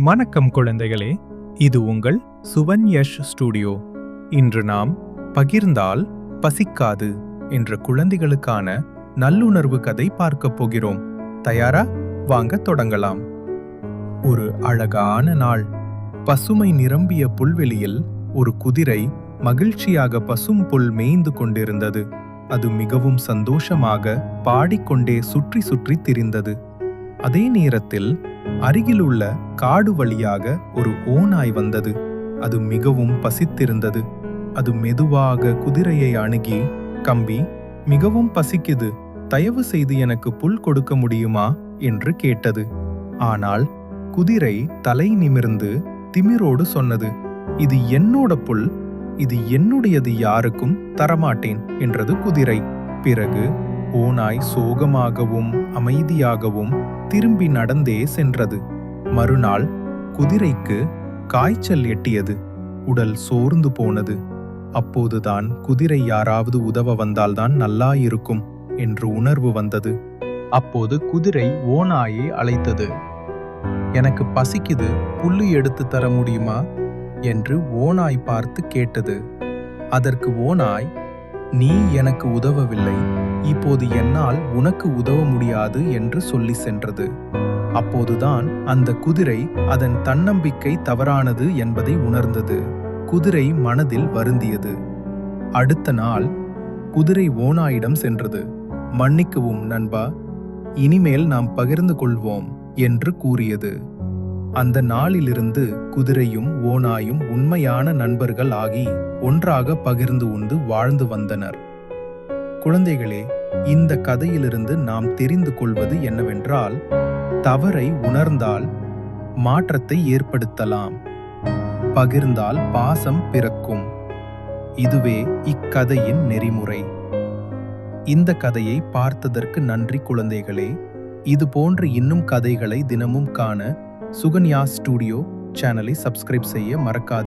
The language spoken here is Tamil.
வணக்கம் குழந்தைகளே இது உங்கள் சுவன் யஷ் ஸ்டுடியோ. இன்று நாம் பகிர்ந்தால் பசிக்காது என்ற குழந்தைகளுக்கான நல்லுணர்வு கதை பார்க்கப் போகிறோம். தயாரா? வாங்க தொடங்கலாம். ஒரு அழகான நாள். பசுமை நிரம்பிய புல்வெளியில் ஒரு குதிரை மகிழ்ச்சியாக பசும் புல் மேய்ந்து கொண்டிருந்தது. அது மிகவும் சந்தோஷமாக பாடிக்கொண்டே சுற்றி சுற்றி திரிந்தது. அதே நேரத்தில் அருகிலுள்ள காடு வழியாக ஒரு ஓநாய் வந்தது. அது மிகவும் பசித்திருந்தது. அது மெதுவாக குதிரையை அணுகி கம்பி மிகவும் பசிக்குது. தயவு செய்து எனக்கு புல் கொடுக்க முடியுமா? என்று கேட்டது. ஆனால் குதிரை தலை நிமிர்ந்து திமிரோடு சொன்னது இது என்னோட புல். இது என்னுடையது யாருக்கும் தரமாட்டேன் என்றது குதிரை. பிறகு ஓநாய் சோகமாகவும் அமைதியாகவும் திரும்பி நடந்தே சென்றது. மறுநாள் குதிரைக்கு காய்ச்சல் எட்டியது. உடல் சோர்ந்து போனது. அப்போதுதான் குதிரை யாராவது உதவ வந்தால்தான் நல்லா இருக்கும் என்று உணர்வு வந்தது. அப்போது குதிரை ஓநாயை அழைத்தது. எனக்கு பசிக்குது புல்லு எடுத்து தர முடியுமா? என்று ஓநாய் பார்த்து கேட்டது. அதற்கு ஓநாய் நீ எனக்கு உதவவில்லை. இப்போது என்னால் உனக்கு உதவ முடியாது என்று சொல்லி சென்றது. அப்போதுதான் அந்த குதிரை அதன் தன்னம்பிக்கை தவறானது என்பதை உணர்ந்தது. குதிரை மனதில் வருந்தியது. அடுத்த நாள் குதிரை ஓனாயிடம் சென்றது. மன்னிக்கவும் நண்பா. இனிமேல் நாம் பகிர்ந்து கொள்வோம் என்று கூறியது. அந்த நாளிலிருந்து குதிரையும் ஓனாயும் உண்மையான நண்பர்கள் ஆகி ஒன்றாக பகிர்ந்து உண்டு வாழ்ந்து வந்தனர். குழந்தைகளே இந்த கதையிலிருந்து நாம் தெரிந்து கொள்வது என்னவென்றால் தவறை உணர்ந்தால் மாற்றத்தை ஏற்படுத்தலாம். பகிர்ந்தால் பாசம் பிறக்கும். இதுவே இக்கதையின் நெறிமுறை. இந்த கதையை பார்த்ததற்கு நன்றி குழந்தைகளே. இது போன்று இன்னும் கதைகளை தினமும் காண சுகன்யா ஸ்டுடியோ சேனலை சப்ஸ்கிரைப் செய்ய மறக்காது.